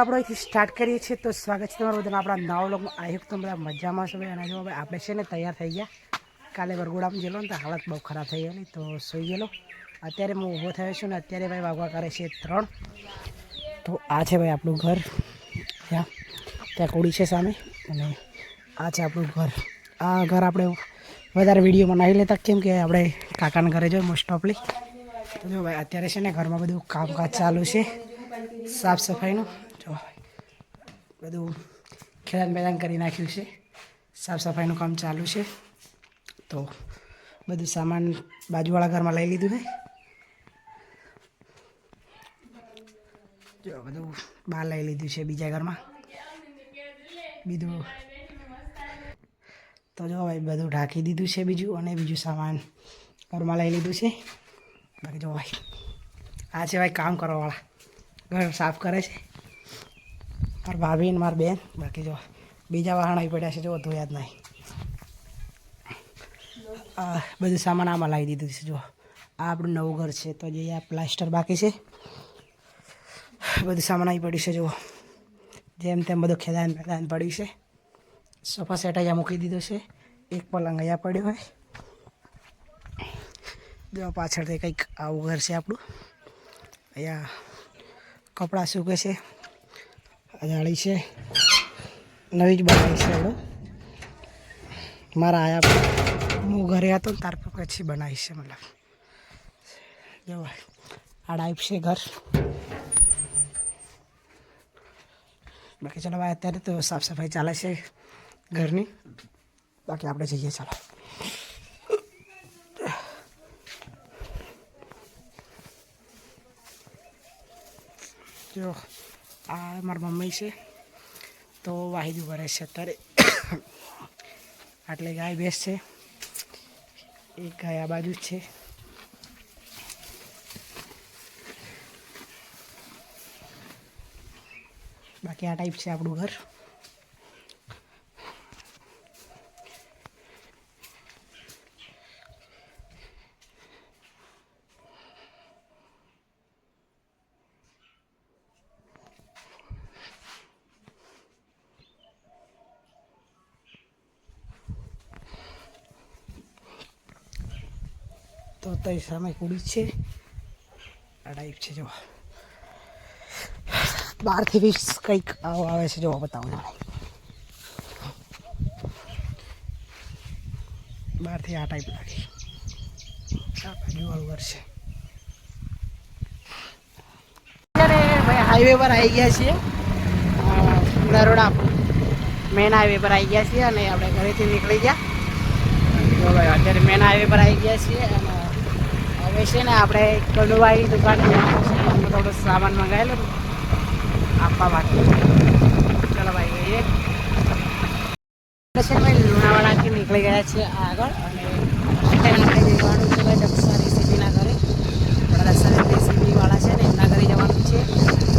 આપણે અહીંથી સ્ટાર્ટ કરીએ છીએ. તો સ્વાગત છે તમારું બધાને. આપણા નવા લોકો આઈ હોપ બધા મજામાં છો ભાઈ અને જો ભાઈ આપણે છે ને તૈયાર થઈ ગયા. કાલે વરઘોડામાં ગયેલો ને તો હાલત બહુ ખરાબ થઈ ગયેલી. તો સૂઈ ગયેલો. અત્યારે હું ઊભો થયો છું ને અત્યારે ભાઈ વાગવા કરે છે ત્રણ. તો આ છે ભાઈ આપણું ઘર. ત્યાં. ત્યાં કોડી છે સામે. અને આ છે આપણું ઘર. આ ઘર આપણે વધારે વિડીયોમાં નહીં લેતા. કેમ કે આપણે કાકાના ઘરે જોઈએ મોસ્ટ ઓફલી તો જો ભાઈ અત્યારે છે ને ઘરમાં બધું કામકાજ ચાલુ છે. સાફ સફાઈનું. જો બધું ખેડાણ મેદાન કરી નાખ્યું છે. સાફ સફાઈનું કામ ચાલુ છે. તો બધું સામાન બાજુવાળા ઘરમાં લઈ લીધું ને જો બધું બહાર લઈ લીધું છે બીજા ઘરમાં. બીજું તો જો ભાઈ બધું ઢાંકી દીધું છે બીજું અને બીજું સામાન ઘરમાં લઈ લીધું છે. બાકી જો ભાઈ, આ છે ભાઈ કામ કરવાવાળા. ઘર સાફ કરે છે. મારા ભાભી ને મારા બેન. બાકી જો, બીજા વાહન આવી પડ્યા છે, જો ધોયા જ નહીં. બધું સામાન આમાં લાવી દીધું છે, જો. આ આપણું નવું ઘર છે, તો જે આ પ્લાસ્ટર બાકી છે, બધું સામાન આવી પડ્યું છે જુઓ જેમ તેમ બધું ખેદાન મેદાન પડ્યું છે. સોફા સેટ અહીંયા મૂકી દીધો છે. એક પલંગ અહીંયા પડ્યો હોય. જો, પાછળથી કંઈક આવું ઘર છે આપણું. અહીંયા કપડાં સૂકે છે. અજાળી છે. નવી જ બનાવી છે એવડો મારા આયા હું ઘરે હતો ને ત્યાર પછી બનાવી છે મતલબ. જો આ ટાઈપ છે ઘર. બાકી ચાલો ભાઈ અત્યારે તો સાફ સફાઈ ચાલે છે ઘરની. બાકી આપણે જઈએ, ચાલો. જો. આ મારી મમ્મી છે. તો વાહિદું ભરે છે અત્યારે. આટલે ગાય ભેંસ છે. એક ગાય આ બાજુ છે. બાકી આ ટાઈપ છે આપણું ઘર. તો તઈ સામે કુડી છે. આ ટાઈપ છે જો બારથી વીસ કંઈક આવો આવે છે જો બતાવો બહારથી આ ટાઈપ લાગે. આ બાજુવાળું અત્યારે હાઈવે પર આવી ગયા છીએ. નરોડા મેન હાઈવે પર આવી ગયા છીએ અને આપણે ઘરેથી નીકળી ગયા. અત્યારે મેન હાઈવે પર આવી ગયા છીએ હવે છે ને આપણે કડવાઈ દુકાન થોડો સામાન મંગાવેલો. આપવા માટે. ચાલો ભાઈ આપણે છે ભાઈ નીકળી ગયા છીએ આગળ અને આપણે જવાનું છે ભાઈ દક્ષા રેસીપીના ઘરે. રેસીપીવાળા છે ને એમના ઘરે જવાનું છે.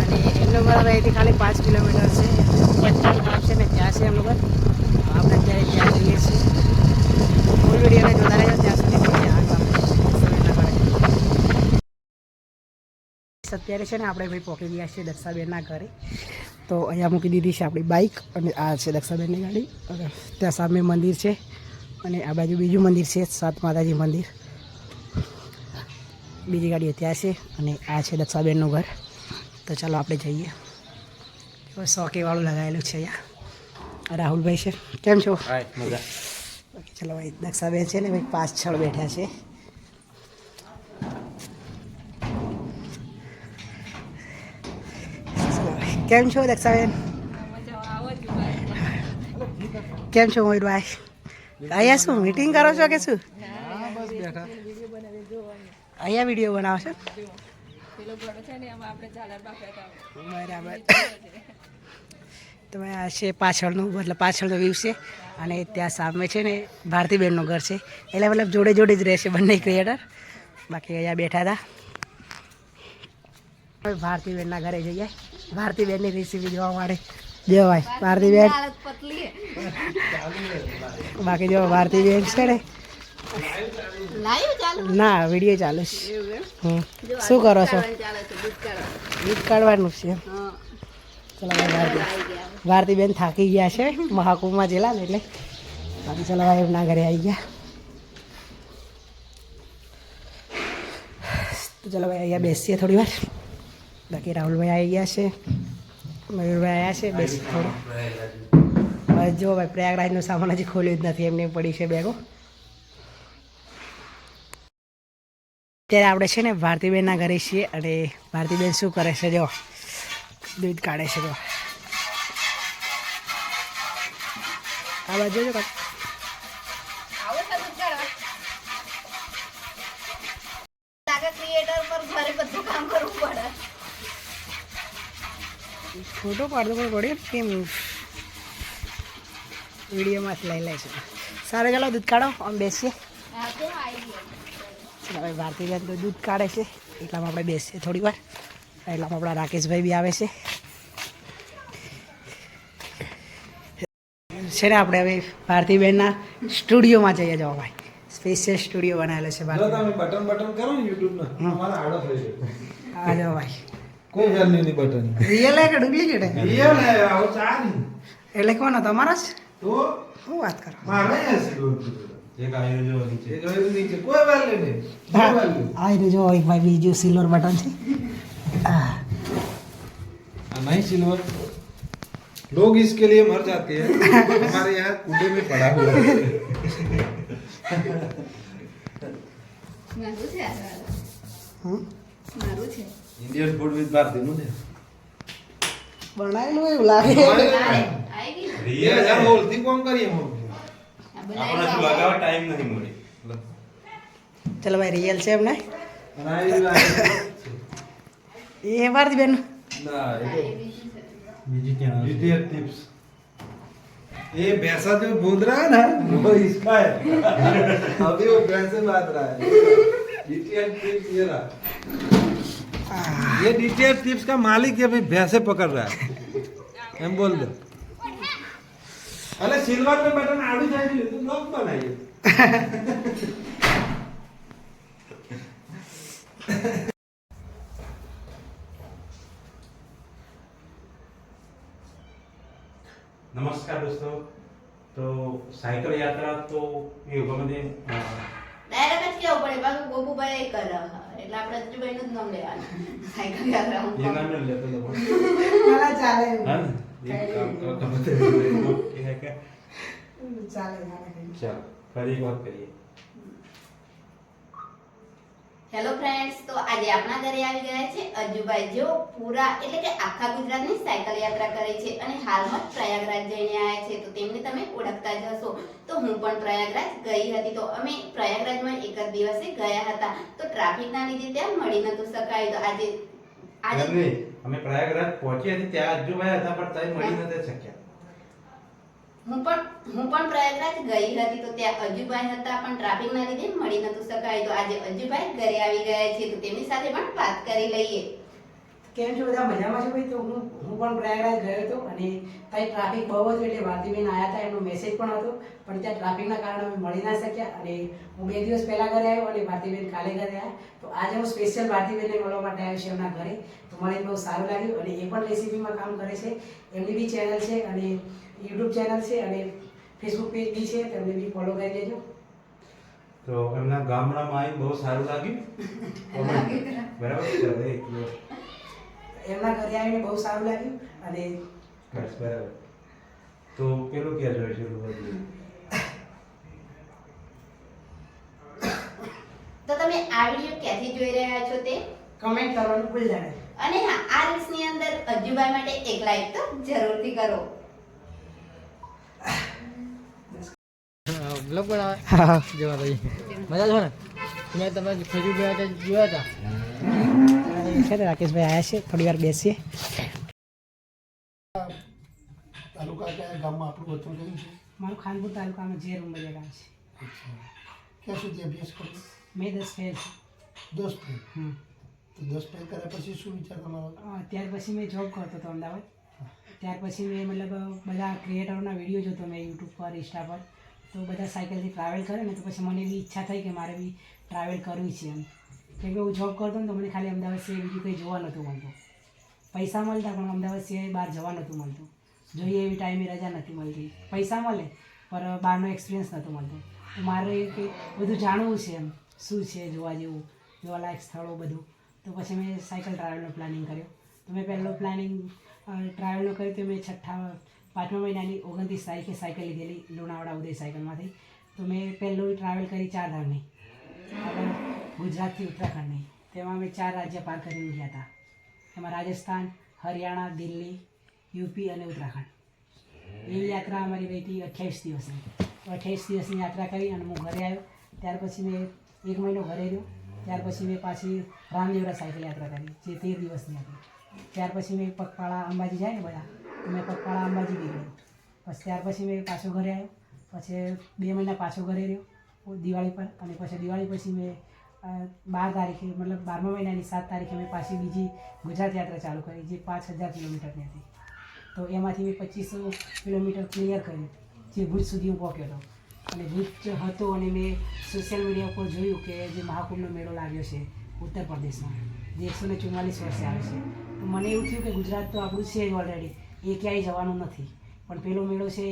અને એમનું ઘર ખાલી પાંચ કિલોમીટર છે. ગામ છે ને ત્યાં છે એમનું ઘર. આપણે ત્યારે ત્યાં જઈએ છીએ. ફૂલ વિડીયોને જોતા રહેજો ત્યાં સુધી મળીએ આગળ આપણે દક્ષાબેનના ઘરે અત્યારે છે ને આપણે ભાઈ પહોંચી ગયા છીએ દક્ષાબેનના ઘરે. તો અહીંયા મૂકી દીધી છે આપણી બાઇક અને આ છે દક્ષાબેનની ગાડી. અને ત્યાં સામે મંદિર છે. અને આ બાજુ બીજું મંદિર છે સાત માતાજી મંદિર. બીજી ગાડીઓ ત્યાં છે અને આ છે દક્ષાબેનનું ઘર. તો ચાલો આપણે જઈએ. સોકેવાળું લગાવેલું છે અહીંયા. રાહુલભાઈ છે. કેમ છો? ચલો ભાઈ દક્ષાબેન છે ને ભાઈ પાછળ બેઠા છે. કેમ છો દક્ષાબેન? કેમ છો મયુરભાઈ અહીંયા શું મીટિંગ કરો છો કે શું? અહીંયા વીડિયો બનાવો છો બરાબર તમે આ છે પાછળનું, મતલબ પાછળનો વ્યૂ છે અને ત્યાં સામે છે ને ભારતીબેનનું ઘર છે. એટલે મતલબ જોડે જોડે જ રહેશે બંને ક્રિએટર બાકી અહીંયા બેઠા હતા. ભારતીબેનના ઘરે જઈએ. ભારતીબેનની રેસીપી જોવા માટે જો ભાઈ ભારતીબેન બાકી જો ભારતીબેન છે ને. ના વીડિયો ચાલુ છે. શું કરો છો? ગીત કાઢવાનું છે. ચાલો ભારતી ભારતીબેન થાકી ગયા છે. મહાકુંભમાં જેલા ને એટલે. બાકી ચલો ભાઈ, એમના ઘરે આવી ગયા. તો ચલો ભાઈ, અહીંયા બેસીએ થોડી વાર. બાકી રાહુલભાઈ આવી ગયા છે મયુરભાઈ આવ્યા છે બેસી થોડું બસ જો ભાઈ પ્રયાગરાજનો સામાન હજી ખોલ્યું જ નથી એમને પડી છે બેગો અત્યારે આપણે છે ને ભારતીબેનના ઘરે છીએ અને ભારતીબેન શું કરે છે જો દૂધ કાઢે છે જો આ બાજુ જો ફોટો પાડતો પણ પડ્યો કેમ વિડીયોમાં લઈ લે છે. સારું ચાલો દૂધ કાઢો આમ બેસીએ. હવે ભારતીબેન તો દૂધ કાઢે છે. એટલામાં આપણે બેસીએ થોડી વાર. એટલામાં આપણા રાકેશભાઈ બી આવે છે. છે ને આપણે હવે ભારતીબેનના સ્ટુડિયોમાં જઈએ જવા ભાઈ. સ્પેશિયલ સ્ટુડિયો બનાવેલો છે જો ભારતી બટન બટન કરો ને યુટ્યુબનો આડો થઈ જાય. આ જવા ભાઈ. કોઈ વેલ્યુ નહીં બટન રિયલ હે કે ડુપ્લિકેટ હે રિયલ હે આવો ચા નહીં એટલે કોનો તમારા જ તો શું વાત કરો મારે હશે એક આયુ જો નીચે એ જોયેલું નીચે કોઈ વેલ્યુ નહીં કોઈ વેલ્યુ આ રહ્યું જો એક ભાઈ બીજું સિલ્વર બટન છે આ આ नहीं सिल्वर लोग इसके लिए मर जाते हैं हमारे यहाँ कूड़े में पड़ा हुआ है મારું છે આ વાળું. હમ? મારું છે ઇન્ડિયન ફૂડ વિથ ભારતી નું છે બનાવેલું એવું લાગે આવી ગઈ ને? ये हजार बोलती कौन करिए हम આ આપણે બનાવી શું લાવો. લગાવવા ટાઈમ નથી મળી ચલો ભાઈ રિયલ છે એમને बनाई એ ભારતી બેન ना હા, એ બીજું છે. બીજી ક્યાં डिटेल टिप्स ये भैंसा जो बूंद रहा है ना वो इसका है अभी वो भैंस से बात रहा है डिटेल टिप्स ये डीटीआर टिप्स का मालिक ये भी भैंसे पकड़ रहा है। हम बोल दो। अरे सिल्वर में बटन आड़ू चाहिए तो लोग बनाइए। नमस्कार दोस्तों। तो साइकिल यात्रा तो ये होगा मैंने એ કરે. એટલે આપણે અજ્જુભાઈનું જ નામ લેવાનું. સાયકલ યાત્રા હું એ નામ ન લેતો ચાલે હા એક કામ કરો, ગમે તે એ હે કે? ચાલે ચાલે. ચાલો ફરી એક વાત કરીએ. હેલો ફ્રેન્ડ્સ તો આજે આપણા ઘરે આવી ગયા છે અજુભાઈ. જેઓ પૂરા એટલે કે આખા ગુજરાતની સાયકલ યાત્રા કરે છે અને હાલમાં પ્રયાગરાજ જઈને આવ્યા છે તો તેમને તમે ઓળખતા જ હશો. તો હું પણ પ્રયાગરાજ ગઈ હતી તો અમે પ્રયાગરાજમાં એક જ દિવસે ગયા હતા. તો ટ્રાફિકના લીધે ત્યાં મળી નતું શકાયું. તો આજે આજે અમે પ્રયાગરાજ પહોંચ્યા હતી ત્યાં અજુભાઈ હતા પણ તઈ મળી નથી શક્યા. હું પણ હું પણ પ્રયાગરાજ ગઈ હતી તો ત્યાં અજુભાઈ હતા, પણ ટ્રાફિકના લીધે મળી નતું શકાય. તો આજે અજુભાઈ ઘરે આવી ગયા છે, તો તેમની સાથે પણ વાત કરી લઈએ. કેમ છો? બધા મજામાં છો ભાઈ? તો હું હું પણ પ્રયાગરાજ ગયો હતો અને ત્યાં ટ્રાફિક બહુ હતું એટલે ભારતીબેન આવ્યા હતા, એમનો મેસેજ પણ હતો. પણ ત્યાં ટ્રાફિકના કારણે અમે મળી ના શક્યા અને હું બે દિવસ પહેલાં ઘરે આવ્યો અને ભારતીબેન કાલે ઘરે આવ્યા તો આજે હું સ્પેશિયલ ભારતીબેનને મળવા માટે આવ્યો છું એમના ઘરે. તો મને બહુ સારું લાગ્યું અને એ પણ રેસીપીમાં કામ કરે છે. એમની બી ચેનલ છે અને યુટ્યુબ ચેનલ છે અને ફેસબુક પેજ બી છે તમને બી ફોલો કરી લેજો. તો એમના ગામડામાં આવીને બહુ સારું લાગ્યું? બરાબર. એમના ઘરે આવીને બહુ સારું લાગ્યું અને બસ બરાબર. તો પેલું ક્યાં જોઈશે એટલું બધું? તો તમે આ વિડિયો ક્યાંથી જોઈ રહ્યા છો તે? કમેન્ટ કરવાનું ભૂલતા નહીં. અને હા આ રીલ્સની અંદર અજ્જુભાઈ માટે એક લાઈક તો જરૂરથી કરો. બ્લોગ બનાવે હા જોવા ભાઈ મજા છો ને? મેં તમે ખજૂર ગયા હતા જોયા હતા? છે ને રાકેશભાઈ આવ્યા છે થોડી વાર બેસીએ. તાલુકા કયા? ગામમાં આપણું વતન કયું છે? મારું ખાનપુર તાલુકામાં જે રૂમ બજેલા છે. ક્યાં સુધી અભ્યાસ કર્યો? મેં દસ ફેલ. દસ ફેલ? હમ. તો દસ ફેલ કર્યા પછી શું વિચાર તમારો? ત્યાર પછી મેં જોબ કરતો હતો અમદાવાદ. ત્યાર પછી મેં મતલબ બધા ક્રિએટરોના વીડિયો જોતો મેં યુટ્યુબ પર ઇન્સ્ટા પર. તો બધા સાયકલથી ટ્રાવેલ કરે ને તો પછી મને બી ઈચ્છા થઈ કે મારે બી ટ્રાવેલ કરવી છે એમ. કેમ કે હું જોબ કરતો ને તો મને ખાલી અમદાવાદ સિવાય બીજું કંઈ જોવા નહોતું મળતું. પૈસા મળતા પણ અમદાવાદ સિવાય બહાર જવા નહોતું મળતું. જોઈએ એવી ટાઈમે રજા નથી મળતી. પૈસા મળે પણ બહારનો એક્સપિરિયન્સ નહોતો મળતો. મારે કે બધું જાણવું છે એમ. શું છે જોવા જેવું જોવાલાયક સ્થળો બધું. તો પછી મેં સાયકલ ટ્રાવેલનો પ્લાનિંગ કર્યો. તો મેં પહેલો પ્લાનિંગ ટ્રાવેલનો કર્યો તો મેં છઠ્ઠા પાંચમા મહિનાની ઓગણત્રીસ તારીખે સાયકલ લીધેલી લુણાવાડા ઉદય સાયકલમાંથી. તો મેં પહેલું ટ્રાવેલ કરી ચાર ધામની. ગુજરાતથી ઉત્તરાખંડની. તેમાં અમે ચાર રાજ્ય પાર કરીને ગયા હતા. એમાં રાજસ્થાન, હરિયાણા, દિલ્હી, યુપી અને ઉત્તરાખંડ. એ યાત્રા અમારી રહી હતી અઠ્યાવીસ દિવસની. અઠ્યાવીસ દિવસની યાત્રા કરી અને હું ઘરે આવ્યો. ત્યાર પછી મેં એક મહિનો ઘરે રહ્યો. ત્યાર પછી મેં પાછી રામદેવરા સાયકલ યાત્રા કરી, જે તેર દિવસની હતી. ત્યાર પછી મેં પગપાળા અંબાજી જાય ને બધા મેં પપ્પાળા અંબાજી ગઈ પછી ત્યાર પછી મેં પાછો ઘરે આવ્યો. પછી બે મહિના પાછો ઘરે રહ્યો, દિવાળી પર. અને પછી દિવાળી પછી મેં બાર તારીખે, મતલબ બારમા મહિનાની સાત તારીખે મેં પાછી બીજી ગુજરાત યાત્રા ચાલુ કરી, જે પાંચ હજાર કિલોમીટરની હતી. તો એમાંથી મેં પચીસો કિલોમીટર ક્લિયર કર્યું, જે ભુજ સુધી હું પહોંચ્યો હતો. અને ભુજ હતો અને મેં સોશિયલ મીડિયા ઉપર જોયું કે જે મહાકુંભનો મેળો લાગ્યો છે ઉત્તર પ્રદેશમાં, જે એકસો ને ચુમ્માલીસ વર્ષે આવે છે. તો મને એવું થયું કે ગુજરાત તો આપણું છે જ ઓલરેડી એ ક્યાંય જવાનું નથી. પણ પેલો મેળો છે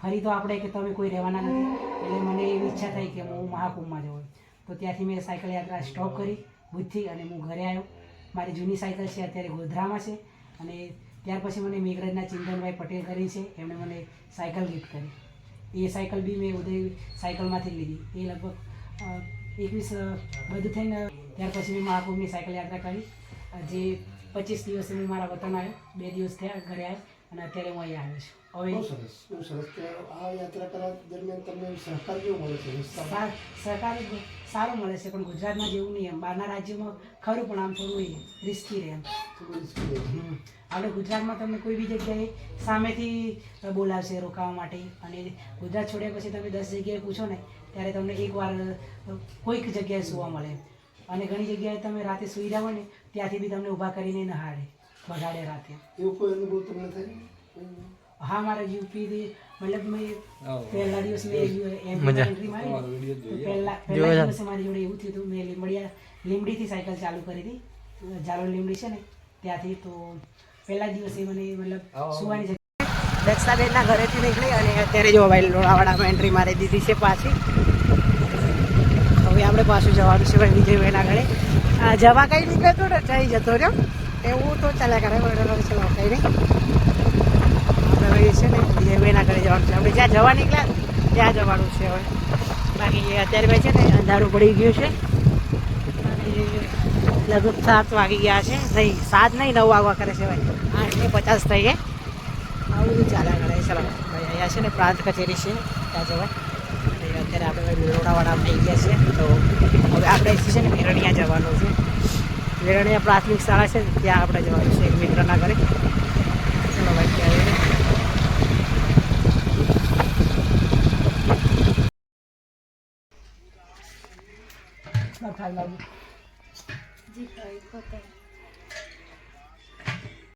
ફરી તો આપણે કે તમે કોઈ રહેવાના નથી. એટલે મને એવી ઈચ્છા થઈ કે હું મહાકુંભમાં જવું તો ત્યાંથી મેં સાયકલ યાત્રા સ્ટોપ કરી ભુજથી અને હું ઘરે આવ્યો. મારી જૂની સાયકલ છે, અત્યારે ગોધરામાં છે. અને ત્યાર પછી મને મેઘરાજના ચિંતનભાઈ પટેલ કરી છે, એમણે મને સાયકલ ગિફ્ટ કરી. એ સાયકલ બી મેં ઉદય સાયકલમાંથી લીધી. એ લગભગ એકવીસ બધું થઈને ત્યાર પછી મેં મહાકુંભની સાયકલ યાત્રા કરી. જે પચીસ દિવસ હું મારા વતન આવ્યો. બે દિવસ થયા ઘરે આવ્યો અને અત્યારે હું અહીંયા આવ્યો છું. હવે બહુ સરસ આ યાત્રા કરવા દરમિયાન તમને સહકાર કેવો મળે છે? સહકાર સારું મળે છે પણ ગુજરાતમાં જેવું નહીં એમ. બહારના રાજ્યોમાં ખરું પણ આમ થોડું રિસ્કી રહે એમ. આપણે ગુજરાતમાં તમને કોઈ બી જગ્યાએ સામેથી બોલાવશે રોકાવા માટે. અને ગુજરાત છોડ્યા પછી તમે દસ જગ્યાએ પૂછો ને ત્યારે તમને એકવાર કોઈક જગ્યાએ સુવા મળે. અને ઘણી જગ્યાએ તમે રાતે સુઈ રહ્યા ને ત્યાંથી બી તમને ઊભા કરીને નહાડે બગાડે રાતે. એવો કોઈ અનુભવ તમને થયો? હા મારા યુપીથી મતલબ મેં પહેલા દિવસ મેં એન્ટ્રી મારી પહેલા પહેલા દિવસે મારી જોડે એવું થયું હતું મેં લીમડિયા લીમડીથી સાયકલ ચાલુ કરી હતી. જાલોર લીમડી છે ને ત્યાંથી તો પહેલા દિવસે મને મતલબ સુવાની જગ્યા દક્ષાબેનના ઘરેથી નીકળી અને અત્યારે જો મોબાઈલ લોણાવાડામાં એન્ટ્રી મારી દીધી છે પાછી. હવે આપણે પાછું જવાનું છે ભાઈ વિજયભાઈના ઘરે. જવા કઈ નીકળતો ને જઈ જતો રહ્યો. એવું તો ચાલ્યા કરે બરાબર ચલો કઈ નહીં. આપણે છે ને વિજયભાઈના ઘરે જવાનું છે. આપણે જ્યાં જવા નીકળ્યા, ત્યાં જવાનું છે હવે. બાકી અત્યારે ભાઈ છે ને અંધારું પડી ગયું છે. લગભગ સાત વાગી ગયા છે. નહીં, સાત નહીં, નવ વાગવા કરે છે ભાઈ. આઠ ને પચાસ થઈ ગયા આવું બધું ચાલ્યા કરે ચલો, ભાઈ અહીંયા છે ને પ્રાંત કચેરી છે. ત્યાં જવાય. અત્યારે આપણે ભાઈ થઈ ગયા છે તો હવે આપણે છે ને મેરણિયા જવાનું છે મેરણિયા પ્રાથમિક શાળા છે ત્યાં આપણે જવાનું છે એક મિત્રના ઘરે ચલો ભાઈ ત્યાં જઈએ. ના, ખાઈ લાવું.